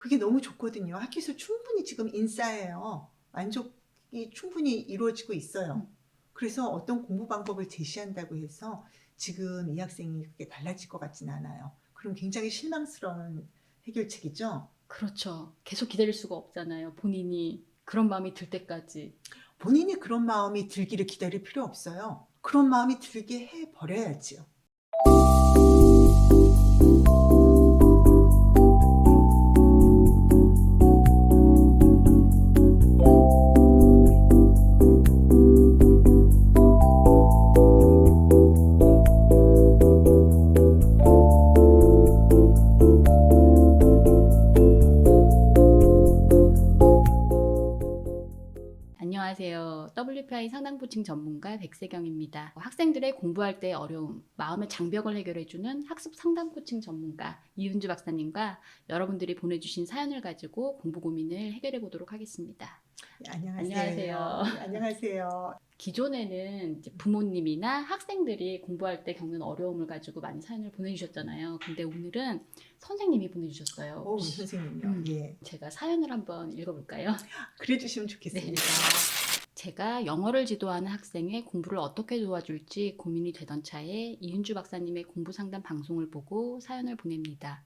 그게 너무 좋거든요. 학교에서 충분히 지금 인싸예요. 만족이 충분히 이루어지고 있어요. 그래서 어떤 공부 방법을 제시한다고 해서 지금 이 학생이 그게 달라질 것 같지는 않아요. 그럼 굉장히 실망스러운 해결책이죠. 그렇죠. 계속 기다릴 수가 없잖아요. 본인이 그런 마음이 들 때까지. 본인이 그런 마음이 들기를 기다릴 필요 없어요. 그런 마음이 들게 해 버려야지요. WPI 상담코칭 전문가 백세경입니다. 학생들의 공부할 때 어려움, 마음의 장벽을 해결해주는 학습 상담코칭 전문가 이윤주 박사님과 여러분들이 보내주신 사연을 가지고 공부 고민을 해결해 보도록 하겠습니다. 네, 안녕하세요. 안녕하세요. 네, 안녕하세요. 기존에는 부모님이나 학생들이 공부할 때 겪는 어려움을 가지고 많이 사연을 보내주셨잖아요. 근데 오늘은 선생님이 보내주셨어요. 오, 선생님요. 음. 예. 제가 사연을 한번 읽어볼까요? 그래 주시면 좋겠습니다. 제가 영어를 지도하는 학생의 공부를 어떻게 도와줄지 고민이 되던 차에 이윤주 박사님의 공부 상담 방송을 보고 사연을 보냅니다.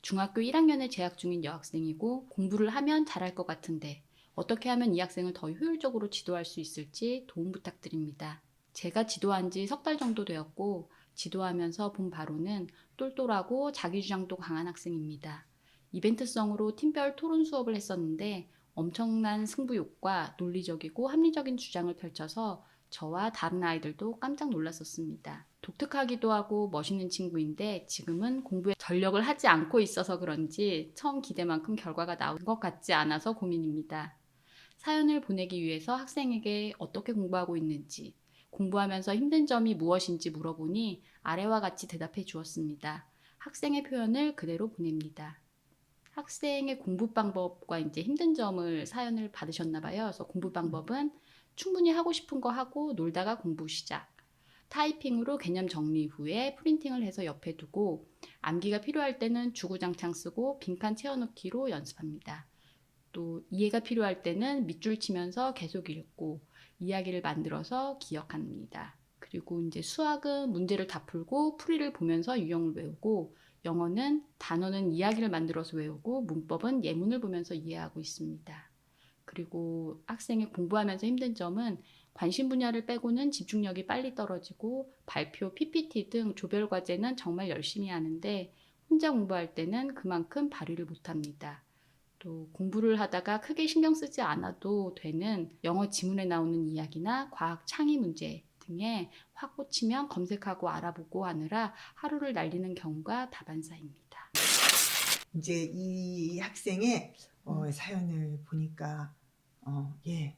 중학교 1학년에 재학 중인 여학생이고 공부를 하면 잘할 것 같은데 어떻게 하면 이 학생을 더 효율적으로 지도할 수 있을지 도움 부탁드립니다. 제가 지도한 지 석 달 정도 되었고 지도하면서 본 바로는 똘똘하고 자기 주장도 강한 학생입니다. 이벤트성으로 팀별 토론 수업을 했었는데 엄청난 승부욕과 논리적이고 합리적인 주장을 펼쳐서 저와 다른 아이들도 깜짝 놀랐었습니다. 독특하기도 하고 멋있는 친구인데 지금은 공부에 전력을 하지 않고 있어서 그런지 처음 기대만큼 결과가 나온 것 같지 않아서 고민입니다. 사연을 보내기 위해서 학생에게 어떻게 공부하고 있는지, 공부하면서 힘든 점이 무엇인지 물어보니 아래와 같이 대답해 주었습니다. 학생의 표현을 그대로 보냅니다. 학생의 공부 방법과 이제 힘든 점을 사연을 받으셨나 봐요. 그래서 공부 방법은 충분히 하고 싶은 거 하고 놀다가 공부 시작. 타이핑으로 개념 정리 후에 프린팅을 해서 옆에 두고 암기가 필요할 때는 주구장창 쓰고 빈칸 채워넣기로 연습합니다. 또 이해가 필요할 때는 밑줄 치면서 계속 읽고 이야기를 만들어서 기억합니다. 그리고 이제 수학은 문제를 다 풀고 풀이를 보면서 유형을 외우고 영어는 단어는 이야기를 만들어서 외우고 문법은 예문을 보면서 이해하고 있습니다. 그리고 학생이 공부하면서 힘든 점은 관심 분야를 빼고는 집중력이 빨리 떨어지고 발표, PPT 등 조별 과제는 정말 열심히 하는데 혼자 공부할 때는 그만큼 발휘를 못합니다. 또 공부를 하다가 크게 신경 쓰지 않아도 되는 영어 지문에 나오는 이야기나 과학 창의 문제 등에 확 꽂히면 검색하고 알아보고 하느라 하루를 날리는 경우가 다반사입니다. 이제 이 학생의 어, 사연을 보니까 어, 예,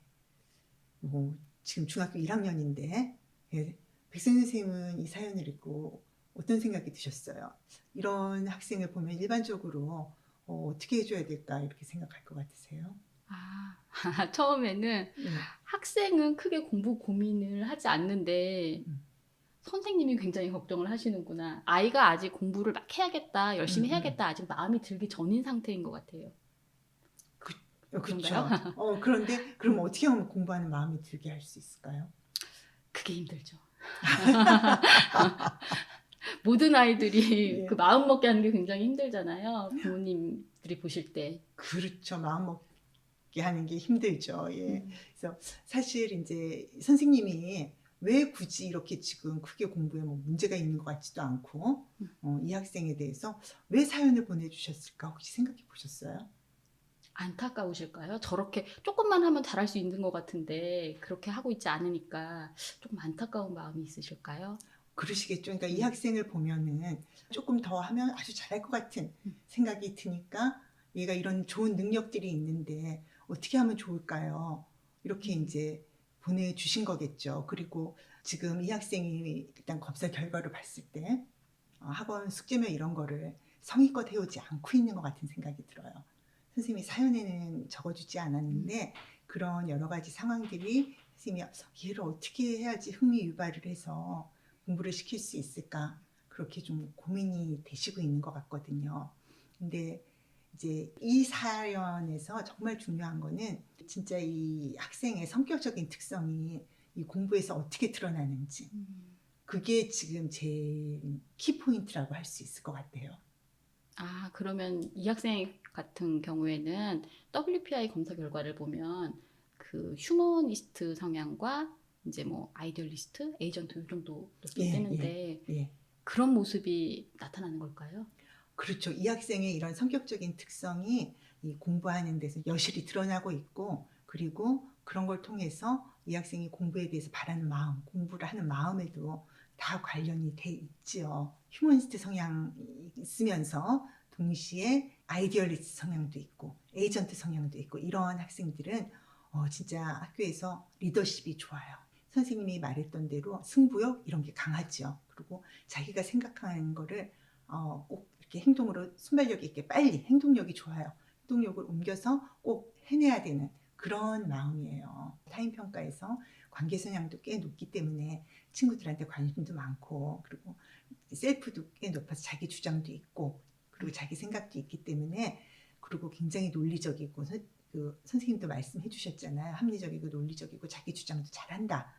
뭐 지금 중학교 1학년인데 예, 백선 선생님은 이 사연을 읽고 어떤 생각이 드셨어요? 이런 학생을 보면 일반적으로 어, 어떻게 해줘야 될까 이렇게 생각할 것 같으세요? 아, 처음에는 네. 학생은 크게 공부 고민을 하지 않는데 음. 선생님이 굉장히 걱정을 하시는구나. 아이가 아직 공부를 막 해야겠다, 열심히 음, 음. 해야겠다, 아직 마음이 들기 전인 상태인 것 같아요. 어, 그렇죠. 어, 그런데 그럼 어떻게 하면 공부하는 마음이 들게 할 수 있을까요? 그게 힘들죠. 모든 아이들이 예. 그 마음 먹게 하는 게 굉장히 힘들잖아요. 부모님들이 보실 때. 그렇죠. 마음 먹게 하는 게 힘들죠. 예. 음. 그래서 사실 이제 선생님이 왜 굳이 이렇게 지금 크게 공부에 뭐 문제가 있는 것 같지도 않고 음. 어, 이 학생에 대해서 왜 사연을 보내주셨을까 혹시 생각해 보셨어요? 안타까우실까요? 저렇게 조금만 하면 잘할 수 있는 것 같은데 그렇게 하고 있지 않으니까 조금 안타까운 마음이 있으실까요? 그러시겠죠. 그러니까 이 음. 학생을 보면은 조금 더 하면 아주 잘할 것 같은 음. 생각이 드니까 얘가 이런 좋은 능력들이 있는데 어떻게 하면 좋을까요? 이렇게 음. 이제 보내주신 거겠죠. 그리고 지금 이 학생이 일단 검사 결과를 봤을 때 어, 학원 숙제며 이런 거를 성의껏 해오지 않고 있는 것 같은 생각이 들어요. 선생님이 사연에는 적어주지 않았는데 그런 여러 가지 상황들이 선생님이 얘를 어떻게 해야지 흥미 유발을 해서 공부를 시킬 수 있을까 그렇게 좀 고민이 되시고 있는 것 같거든요. 근데 이제 이 사연에서 정말 중요한 거는 진짜 이 학생의 성격적인 특성이 이 공부에서 어떻게 드러나는지 그게 지금 제일 키포인트라고 할 수 있을 것 같아요. 아, 그러면 이 학생 같은 경우에는 WPI 검사 결과를 보면 그 휴머니스트 성향과 이제 뭐 아이디얼리스트, 에이전트 이 정도 높게 예, 뜨는데 예. 그런 모습이 나타나는 걸까요? 그렇죠. 이 학생의 이런 성격적인 특성이 이 공부하는 데서 여실히 드러나고 있고 그리고 그런 걸 통해서 이 학생이 공부에 대해서 바라는 마음, 공부를 하는 마음에도 다 관련이 돼 있지요. 휴머니스트 성향이 있으면서 동시에 아이디얼리스트 성향도 있고 에이전트 성향도 있고 이런 학생들은 어, 진짜 학교에서 리더십이 좋아요. 선생님이 말했던 대로 승부욕 이런 게 강하죠. 그리고 자기가 생각하는 거를 어, 꼭 이렇게 행동으로 순발력 있게 빨리 행동력이 좋아요. 행동력을 옮겨서 꼭 해내야 되는 그런 마음이에요. 타인 평가에서 관계 성향도 꽤 높기 때문에 친구들한테 관심도 많고 그리고 셀프도 꽤 높아서 자기 주장도 있고 그리고 자기 생각도 있기 때문에 그리고 굉장히 논리적이고 선, 그 선생님도 말씀해 주셨잖아요. 합리적이고 논리적이고 자기 주장도 잘한다.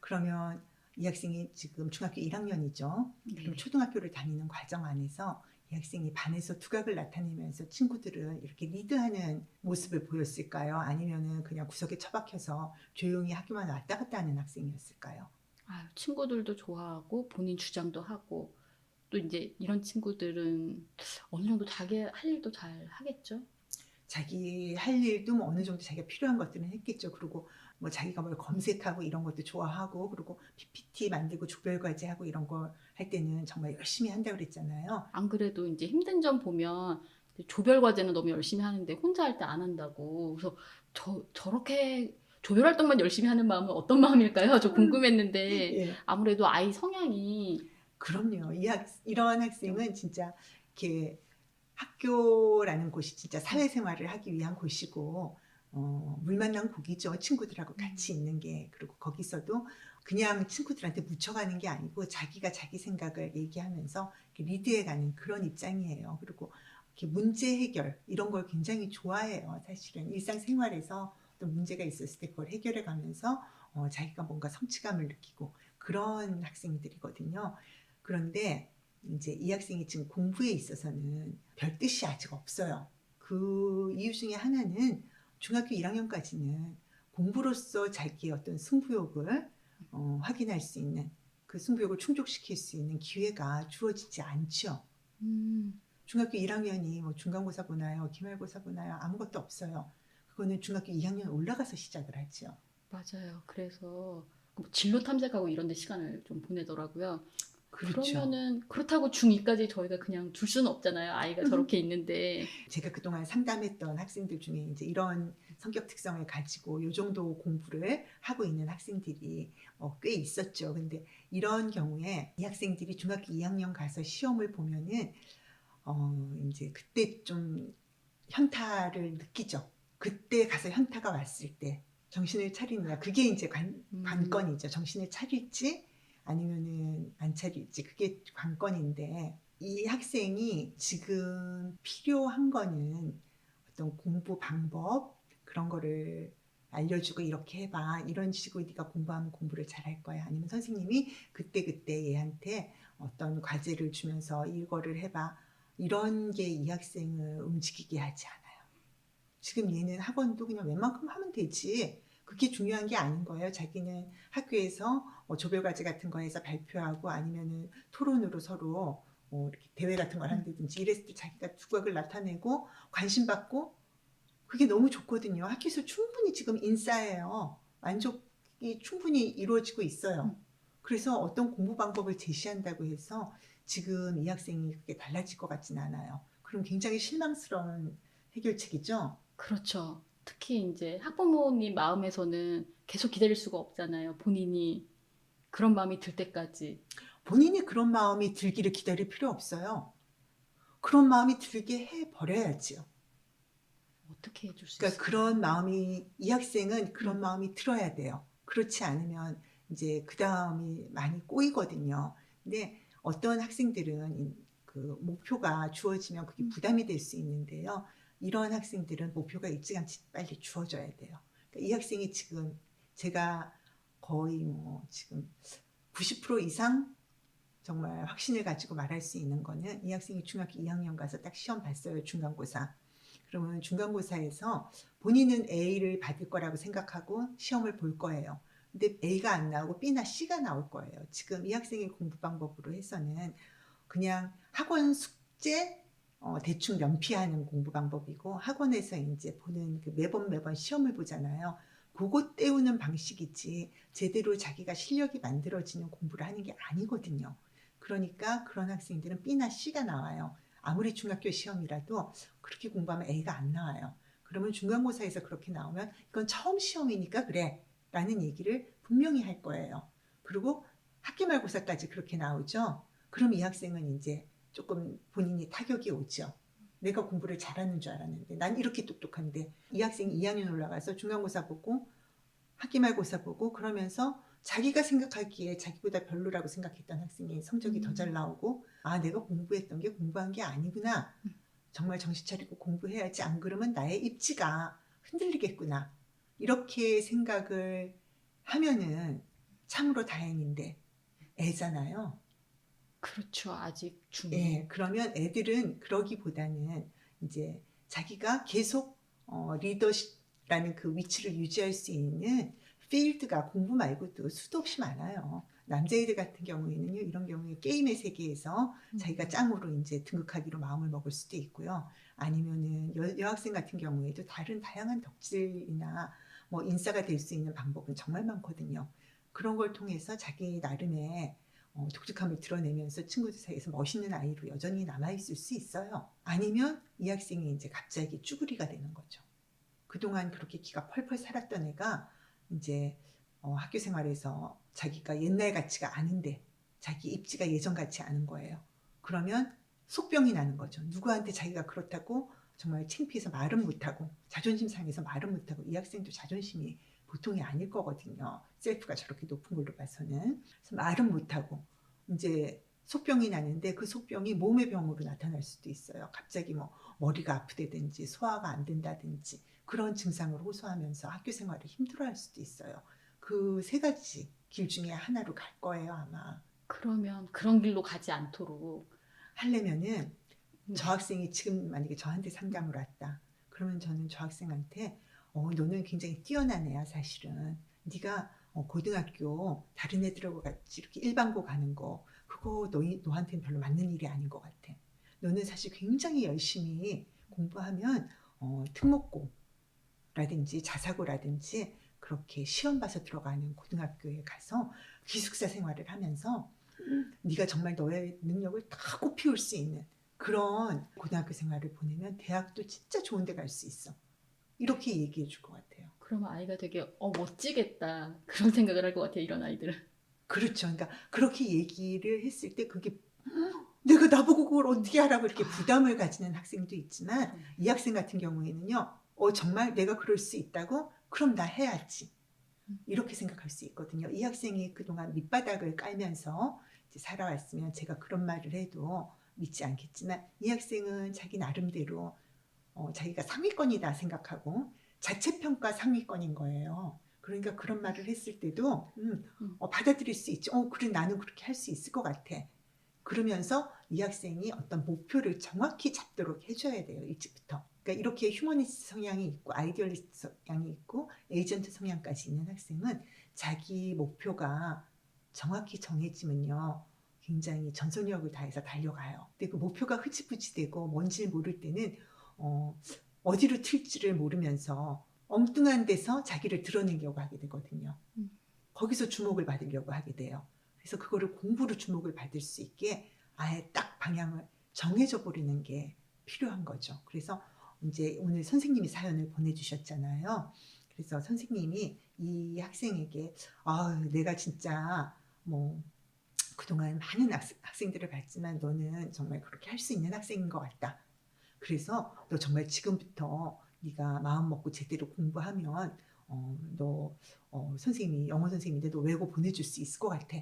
그러면 이 학생이 지금 중학교 1학년이죠. 네. 그럼 초등학교를 다니는 과정 안에서 이 학생이 반에서 두각을 나타내면서 친구들을 이렇게 리드하는 모습을 보였을까요? 아니면은 그냥 구석에 처박혀서 조용히 학교만 왔다 갔다 하는 학생이었을까요? 아유, 친구들도 좋아하고 본인 주장도 하고 또 이제 이런 친구들은 어느 정도 자기 할 일도 잘 하겠죠. 자기 할 일도 뭐 어느 정도 자기가 필요한 것들은 했겠죠. 그리고 뭐 자기가 뭘 검색하고 이런 것도 좋아하고 그리고 PPT 만들고 조별과제 하고 이런 걸할 때는 정말 열심히 한다고 그랬잖아요. 안 그래도 이제 힘든 점 보면 조별 과제는 너무 열심히 하는데 혼자 할 때 안 한다고. 그래서 저 저렇게 조별 활동만 열심히 하는 마음은 어떤 마음일까요? 저 궁금했는데 예. 아무래도 아이 성향이 그럼요. 이 학, 이런 학생은 진짜 이렇게 학교라는 곳이 진짜 사회생활을 하기 위한 곳이고 어, 물 만난 고기죠. 친구들하고 같이 있는 게 그리고 거기서도 그냥 친구들한테 묻혀가는 게 아니고 자기가 자기 생각을 얘기하면서 리드해가는 그런 입장이에요. 그리고 문제 해결 이런 걸 굉장히 좋아해요. 사실은 일상생활에서 어떤 문제가 있었을 때 그걸 해결해 가면서 어, 자기가 뭔가 성취감을 느끼고 그런 학생들이거든요. 그런데 이제 이 학생이 지금 공부에 있어서는 별 뜻이 아직 없어요. 그 이유 중에 하나는 중학교 1학년까지는 공부로서 자기의 어떤 승부욕을 어, 확인할 수 있는 그 승부욕을 충족시킬 수 있는 기회가 주어지지 않죠. 음, 중학교 1학년이 뭐 중간고사 보나요, 기말고사 보나요, 아무것도 없어요. 그거는 중학교 2학년 올라가서 시작을 하죠. 맞아요. 그래서 뭐 진로 탐색하고 이런 데 시간을 좀 보내더라고요. 그렇죠. 그러면은 그렇다고 중2까지 저희가 그냥 둘 수는 없잖아요. 아이가 저렇게 있는데. 제가 그동안 상담했던 학생들 중에 이제 이런 성격 특성을 가지고 요 정도 공부를 하고 있는 학생들이 어, 꽤 있었죠. 근데 이런 경우에 이 학생들이 중학교 2학년 가서 시험을 보면은 어, 이제 그때 좀 현타를 느끼죠. 그때 가서 현타가 왔을 때 정신을 차리느냐 그게 이제 관, 음. 관건이죠. 정신을 차릴지 아니면은 안 차릴지 그게 관건인데 이 학생이 지금 필요한 거는 어떤 공부 방법 그런 거를 알려주고 이렇게 해봐 이런 식으로 네가 공부하면 공부를 잘할 거야 아니면 선생님이 그때 그때 얘한테 어떤 과제를 주면서 이거를 해봐 이런 게 이 학생을 움직이게 하지 않아요. 지금 얘는 학원도 그냥 웬만큼 하면 되지. 그게 중요한 게 아닌 거예요. 자기는 학교에서 뭐 조별 과제 같은 거에서 발표하고 아니면은 토론으로 서로 뭐 이렇게 대회 같은 걸 한다든지 이랬을 때 자기가 두각을 나타내고 관심 받고 그게 너무 좋거든요. 학교에서 충분히 지금 인싸예요. 만족이 충분히 이루어지고 있어요. 그래서 어떤 공부 방법을 제시한다고 해서 지금 이 학생이 그게 달라질 것 같지는 않아요. 그럼 굉장히 실망스러운 해결책이죠. 그렇죠. 특히 이제 학부모님 마음에서는 계속 기다릴 수가 없잖아요. 본인이 그런 마음이 들 때까지. 본인이 그런 마음이 들기를 기다릴 필요 없어요. 그런 마음이 들게 해 버려야지요. 어떻게 해줄 수 그러니까? 그런 마음이 이 학생은 그런 마음이 들어야 돼요. 그렇지 않으면 이제 그 다음이 많이 꼬이거든요. 근데 어떤 학생들은 이- 그 목표가 주어지면 그게 부담이 될 수 있는데요. 이런 학생들은 목표가 일찌감치 빨리 주어져야 돼요. 그러니까 이 학생이 지금 제가 거의 뭐 지금 90% 이상 정말 확신을 가지고 말할 수 있는 거는 이 학생이 중학교 2학년 가서 딱 시험 봤어요 중간고사. 그러면 중간고사에서 본인은 A를 받을 거라고 생각하고 시험을 볼 거예요. 근데 A가 안 나오고 B나 C가 나올 거예요. 지금 이 학생의 공부 방법으로 해서는 그냥 학원 숙제 어, 대충 면피하는 공부 방법이고 학원에서 이제 보는 그 매번 매번 시험을 보잖아요. 그거 때우는 방식이지 제대로 자기가 실력이 만들어지는 공부를 하는 게 아니거든요. 그러니까 그런 학생들은 B나 C가 나와요. 아무리 중학교 시험이라도 그렇게 공부하면 A가 안 나와요. 그러면 중간고사에서 그렇게 나오면 이건 처음 시험이니까 그래 라는 얘기를 분명히 할 거예요. 그리고 학기 말고사까지 그렇게 나오죠. 그럼 이 학생은 이제 조금 본인이 타격이 오죠. 내가 공부를 잘하는 줄 알았는데 난 이렇게 똑똑한데 이 학생이 2학년 올라가서 중간고사 보고 학기 말고사 보고 그러면서 자기가 생각하기에 자기보다 별로라고 생각했던 학생이 성적이 더 잘 나오고 아 내가 공부했던 게 공부한 게 아니구나. 정말 정신 차리고 공부해야지. 안 그러면 나의 입지가 흔들리겠구나. 이렇게 생각을 하면은 참으로 다행인데 애잖아요. 그렇죠. 아직 중. 예, 그러면 애들은 그러기보다는 이제 자기가 계속 어, 리더십라는 그 위치를 유지할 수 있는 필드가 공부 말고도 수도 없이 많아요. 남자애들 같은 경우에는요, 이런 경우에 게임의 세계에서 음. 자기가 짱으로 이제 등극하기로 마음을 먹을 수도 있고요. 아니면은 여, 여학생 같은 경우에도 다른 다양한 덕질이나 뭐 인싸가 될 수 있는 방법은 정말 많거든요. 그런 걸 통해서 자기 나름의 어, 독특함을 드러내면서 친구들 사이에서 멋있는 아이로 여전히 남아있을 수 있어요. 아니면 이 학생이 이제 갑자기 쭈구리가 되는 거죠. 그동안 그렇게 기가 펄펄 살았던 애가 이제 어, 학교 생활에서 자기가 옛날 같지가 않은데 자기 입지가 예전 같지 않은 거예요. 그러면 속병이 나는 거죠. 누구한테 자기가 그렇다고 정말 창피해서 말은 못하고 자존심 상해서 말은 못하고 이 학생도 자존심이 보통이 아닐 거거든요. 셀프가 저렇게 높은 걸로 봐서는. 그래서 말은 못하고 이제 속병이 나는데 그 속병이 몸의 병으로 나타날 수도 있어요. 갑자기 뭐 머리가 아프다든지 소화가 안 된다든지 그런 증상을 호소하면서 학교 생활을 힘들어할 수도 있어요. 그 세 가지 길 중에 하나로 갈 거예요 아마. 그러면 그런 길로 가지 않도록 하려면은 네. 저 학생이 지금 만약에 저한테 상담을 왔다. 그러면 저는 저 학생한테 어, 너는 굉장히 뛰어난 애야 사실은. 네가 어, 고등학교 다른 애들하고 같이 이렇게 일반고 가는 거 그거 너, 너한테는 별로 맞는 일이 아닌 것 같아. 너는 사실 굉장히 열심히 공부하면 어, 특목고라든지 자사고라든지 그렇게 시험 봐서 들어가는 고등학교에 가서 기숙사 생활을 하면서 네가 정말 너의 능력을 다 꽃피울 수 있는 그런 고등학교 생활을 보내면 대학도 진짜 좋은 데 갈 수 있어. 이렇게 얘기해 줄 것 같아요. 그러면 아이가 되게 어 멋지겠다 그런 생각을 할 것 같아요. 이런 아이들은. 그렇죠. 그러니까 그렇게 얘기를 했을 때 그게 내가 나보고 그걸 어떻게 하라고 이렇게 부담을 가지는 학생도 있지만 이 학생 같은 경우에는요. 어 정말 내가 그럴 수 있다고? 그럼 나 해야지. 이렇게 생각할 수 있거든요. 이 학생이 그동안 밑바닥을 깔면서 살아왔으면 제가 그런 말을 해도 믿지 않겠지만 이 학생은 자기 나름대로 어, 자기가 상위권이다 생각하고 자체평가 상위권인 거예요. 그러니까 그런 말을 했을 때도 음, 어, 받아들일 수 있죠. 어, 그래 나는 그렇게 할 수 있을 것 같아. 그러면서 이 학생이 어떤 목표를 정확히 잡도록 해줘야 돼요. 일찍부터. 그러니까 이렇게 휴머니스트 성향이 있고 아이디얼리스트 성향이 있고 에이전트 성향까지 있는 학생은 자기 목표가 정확히 정해지면요. 굉장히 전속력을 다해서 달려가요. 근데 그 목표가 흐지부지되고 뭔지 모를 때는 어, 어디로 튈지를 모르면서 엉뚱한 데서 자기를 드러내려고 하게 되거든요. 음. 거기서 주목을 받으려고 하게 돼요. 그래서 그거를 공부로 주목을 받을 수 있게 아예 딱 방향을 정해져 버리는 게 필요한 거죠. 그래서 이제 오늘 선생님이 사연을 보내주셨잖아요. 그래서 선생님이 이 학생에게 아 내가 진짜 뭐 그동안 많은 학생, 학생들을 봤지만 너는 정말 그렇게 할 수 있는 학생인 것 같다. 그래서 너 정말 지금부터 네가 마음 먹고 제대로 공부하면 어, 너 어, 선생님이 영어 선생님인데 너 외고 보내줄 수 있을 것 같아.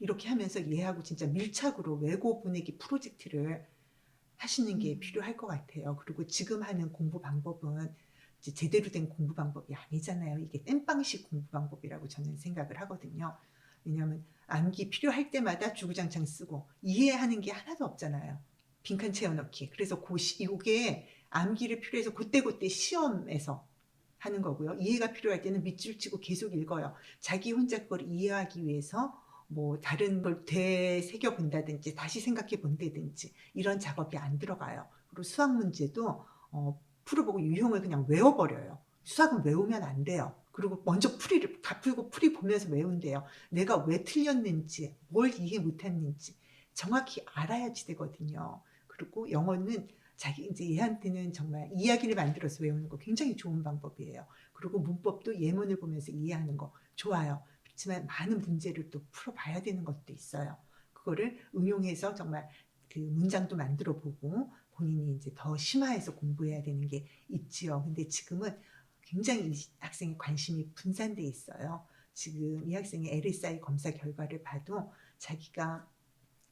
이렇게 하면서 얘하고 진짜 밀착으로 외고 보내기 프로젝트를 하시는 게 음. 필요할 것 같아요. 그리고 지금 하는 공부 방법은 제대로 된 공부 방법이 아니잖아요. 이게 땜빵식 공부 방법이라고 저는 생각을 하거든요. 왜냐하면 암기 필요할 때마다 주구장창 쓰고 이해하는 게 하나도 없잖아요. 빈칸 채워넣기. 그래서 그 시, 이게 암기를 필요해서 그때그때 시험에서 하는 거고요. 이해가 필요할 때는 밑줄 치고 계속 읽어요. 자기 혼자 그걸 이해하기 위해서 뭐 다른 걸 되새겨 본다든지 다시 생각해 본다든지 이런 작업이 안 들어가요. 그리고 수학 문제도 어, 풀어보고 유형을 그냥 외워버려요. 수학은 외우면 안 돼요. 그리고 먼저 풀이를 다 풀고 풀이 보면서 외운대요. 내가 왜 틀렸는지, 뭘 이해 못했는지 정확히 알아야지 되거든요. 그리고 영어는 자기 이제 얘한테는 정말 이야기를 만들어서 외우는 거 굉장히 좋은 방법이에요. 그리고 문법도 예문을 보면서 이해하는 거 좋아요. 그렇지만 많은 문제를 또 풀어봐야 되는 것도 있어요. 그거를 응용해서 정말 그 문장도 만들어 보고 본인이 이제 더 심화해서 공부해야 되는 게 있지요. 근데 지금은 굉장히 이 학생의 관심이 분산돼 있어요. 지금 이 학생의 LSI 검사 결과를 봐도 자기가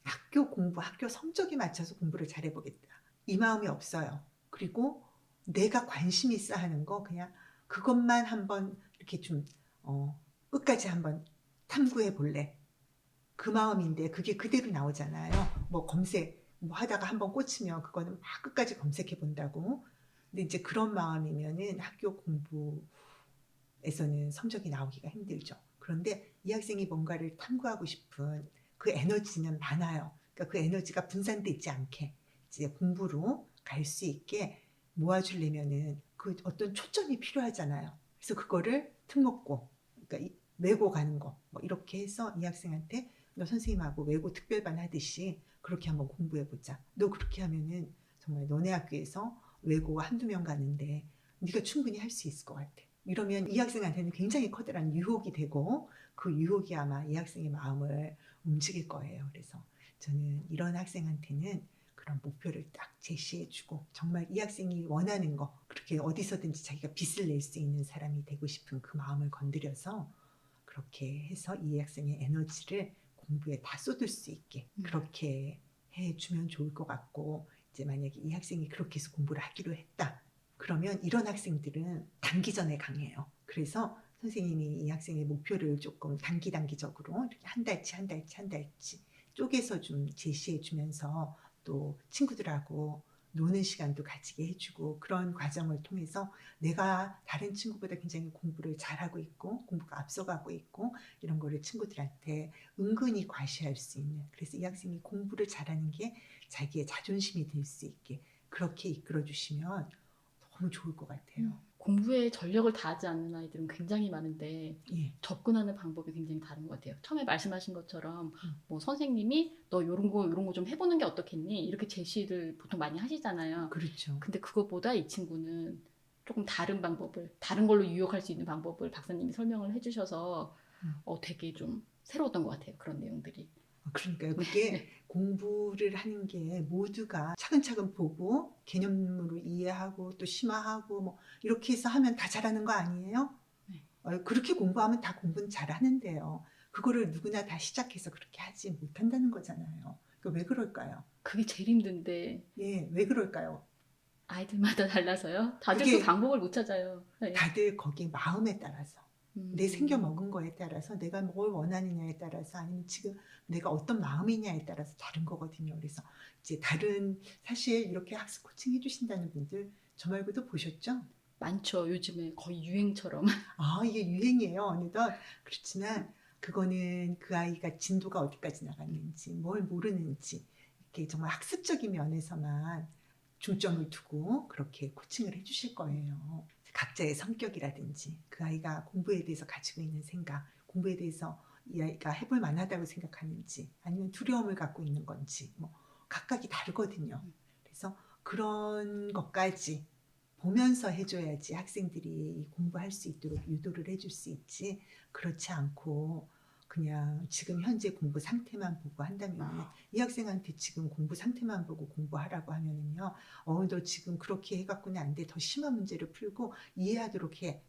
학교 공부, 학교 성적에 맞춰서 공부를 잘해보겠다. 이 마음이 없어요. 그리고 내가 관심 있어 하는 거 그냥 그것만 한번 이렇게 좀 어, 끝까지 한번 탐구해 볼래. 그 마음인데 그게 그대로 나오잖아요. 뭐 검색 뭐 하다가 한번 꽂히면 그거는 막 끝까지 검색해 본다고. 근데 이제 그런 마음이면은 학교 공부에서는 성적이 나오기가 힘들죠. 그런데 이 학생이 뭔가를 탐구하고 싶은 그 에너지는 많아요. 그러니까 그 에너지가 분산돼 있지 않게 이제 공부로 갈 수 있게 모아주려면은 그 어떤 초점이 필요하잖아요. 그래서 그거를 특목고, 그러니까 이- 외고 가는 거, 뭐 이렇게 해서 이 학생한테 너 선생님하고 외고 특별반 하듯이 그렇게 한번 공부해 보자. 너 그렇게 하면은 정말 너네 학교에서 외고 한두 명 가는데 네가 충분히 할 수 있을 것 같아. 이러면 이 학생한테는 굉장히 커다란 유혹이 되고 그 유혹이 아마 이 학생의 마음을 움직일 거예요. 그래서 저는 이런 학생한테는 그런 목표를 딱 제시해주고 정말 이 학생이 원하는 거 그렇게 어디서든지 자기가 빚을 낼 수 있는 사람이 되고 싶은 그 마음을 건드려서 그렇게 해서 이 학생의 에너지를 공부에 다 쏟을 수 있게 음. 그렇게 해주면 좋을 것 같고 이제 만약에 이 학생이 그렇게 해서 공부를 하기로 했다 그러면 이런 학생들은 단기 전에 강해요. 그래서 선생님이 이 학생의 목표를 조금 단기 단기적으로 이렇게 한 달치 한 달치 한 달치 쪼개서 좀 제시해 주면서 또 친구들하고 노는 시간도 가지게 해주고 그런 과정을 통해서 내가 다른 친구보다 굉장히 공부를 잘하고 있고 공부가 앞서가고 있고 이런 거를 친구들한테 은근히 과시할 수 있는 그래서 이 학생이 공부를 잘하는 게 자기의 자존심이 될 수 있게 그렇게 이끌어 주시면 너무 좋을 것 같아요. 공부에 전력을 다하지 않는 아이들은 굉장히 많은데 예. 접근하는 방법이 굉장히 다른 것 같아요. 처음에 말씀하신 것처럼 음. 뭐 선생님이 너 요런 거 요런 거 좀 해보는 게 어떻겠니? 이렇게 제시를 보통 많이 하시잖아요. 그렇죠. 근데 그것보다 이 친구는 조금 다른 방법을 다른 걸로 유혹할 수 있는 방법을 박사님이 설명을 해주셔서 음. 어, 되게 좀 새로웠던 것 같아요. 그런 내용들이. 그러니까요. 그게 공부를 하는 게 모두가 차근차근 보고 개념으로 이해하고 또 심화하고 뭐 이렇게 해서 하면 다 잘하는 거 아니에요? 네. 어, 그렇게 공부하면 다 공부는 잘하는데요. 그거를 누구나 다 시작해서 그렇게 하지 못한다는 거잖아요. 그왜 그럴까요? 그게 제일 힘든데 예, 왜 그럴까요? 아이들마다 달라서요. 다들 그 방법을 못 찾아요. 네. 다들 거기 마음에 따라서 음. 내 생겨 먹은 거에 따라서 내가 뭘 원하느냐에 따라서 아니면 지금 내가 어떤 마음이냐에 따라서 다른 거거든요. 그래서 이제 다른 사실 이렇게 학습 코칭 해주신다는 분들 저 말고도 보셨죠? 많죠. 요즘에 거의 유행처럼. 아 이게 유행이에요 어느덧 그렇지만 그거는 그 아이가 진도가 어디까지 나갔는지 뭘 모르는지 이렇게 정말 학습적인 면에서만 중점을 두고 그렇게 코칭을 해주실 거예요. 각자의 성격이라든지 그 아이가 공부에 대해서 가지고 있는 생각, 공부에 대해서 이 아이가 해볼 만하다고 생각하는지 아니면 두려움을 갖고 있는 건지 뭐 각각이 다르거든요. 그래서 그런 것까지 보면서 해줘야지 학생들이 공부할 수 있도록 유도를 해줄 수 있지 그렇지 않고 그냥 지금 현재 공부 상태만 보고 한다면 이 학생한테 지금 공부 상태만 보고 공부하라고 하면은요 어너 지금 그렇게 해갖고는 안 돼. 더 심한 문제를 풀고 이해하도록 해.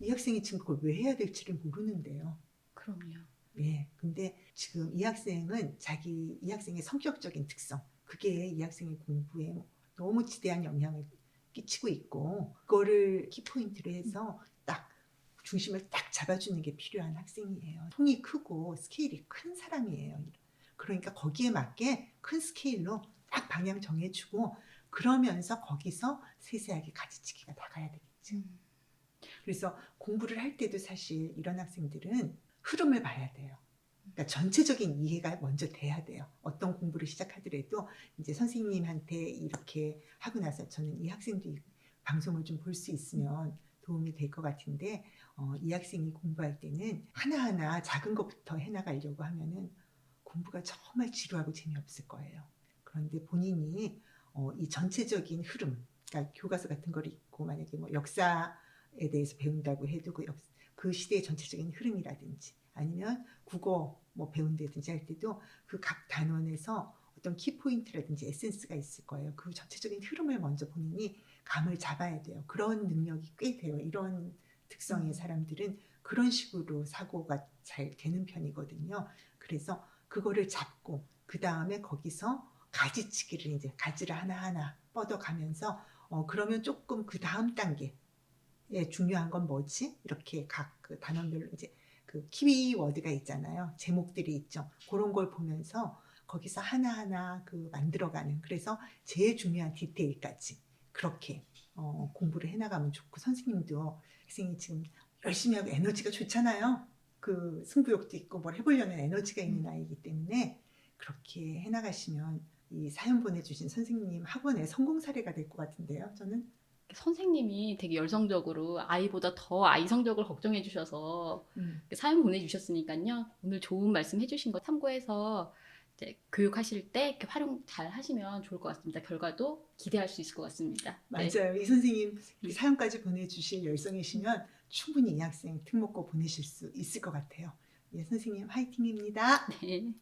이 학생이 지금 그걸 왜 해야 될지를 모르는데요. 그럼요. 예. 근데 지금 이 학생은 자기 이 학생의 성격적인 특성 그게 이 학생의 공부에 너무 지대한 영향을 끼치고 있고 그거를 키포인트로 해서 딱 중심을 딱 잡아주는 게 필요한 학생이에요. 통이 크고 스케일이 큰 사람이에요. 그러니까 거기에 맞게 큰 스케일로 딱 방향 정해주고 그러면서 거기서 세세하게 가지치기가 나가야 되겠죠. 그래서 공부를 할 때도 사실 이런 학생들은 흐름을 봐야 돼요. 그러니까 전체적인 이해가 먼저 돼야 돼요. 어떤 공부를 시작하더라도 이제 선생님한테 이렇게 하고 나서 저는 이 학생도 이 방송을 좀 볼 수 있으면 도움이 될 것 같은데 어, 이 학생이 공부할 때는 하나하나 작은 것부터 해나가려고 하면은 공부가 정말 지루하고 재미없을 거예요. 그런데 본인이 어, 이 전체적인 흐름, 그러니까 교과서 같은 걸 읽고 만약에 뭐 역사에 대해서 배운다고 해도 그, 역, 그 시대의 전체적인 흐름이라든지 아니면 국어 뭐 배운다든지 할 때도 그 각 단원에서 어떤 키포인트라든지 에센스가 있을 거예요. 그 전체적인 흐름을 먼저 본인이 감을 잡아야 돼요. 그런 능력이 꽤 돼요. 이런 특성의 음. 사람들은 그런 식으로 사고가 잘 되는 편이거든요. 그래서 그거를 잡고 그 다음에 거기서 가지치기를 이제 가지를 하나하나 뻗어가면서 어 그러면 조금 그 다음 단계 예 중요한 건 뭐지 이렇게 각 그 단원별로 이제 그 키워드가 있잖아요 제목들이 있죠 그런 걸 보면서 거기서 하나하나 그 만들어가는 그래서 제일 중요한 디테일까지 그렇게 어, 공부를 해나가면 좋고 선생님도 학생이 지금 열심히 하고 에너지가 좋잖아요 그 승부욕도 있고 뭘 해보려는 에너지가 있는 아이이기 때문에 그렇게 해나가시면 이 사연 보내주신 선생님 학원의 성공 사례가 될 것 같은데요. 저는 선생님이 되게 열성적으로 아이보다 더 아이 성적을 걱정해 주셔서 음. 사연 보내주셨으니까요. 오늘 좋은 말씀 해주신 거 참고해서 교육하실 때 이렇게 활용 잘 하시면 좋을 것 같습니다. 결과도 기대할 수 있을 것 같습니다. 네. 맞아요. 이 선생님 이 사연까지 보내주실 열성이시면 충분히 이 학생 특목고 보내실 수 있을 것 같아요. 예, 선생님 화이팅입니다. 네.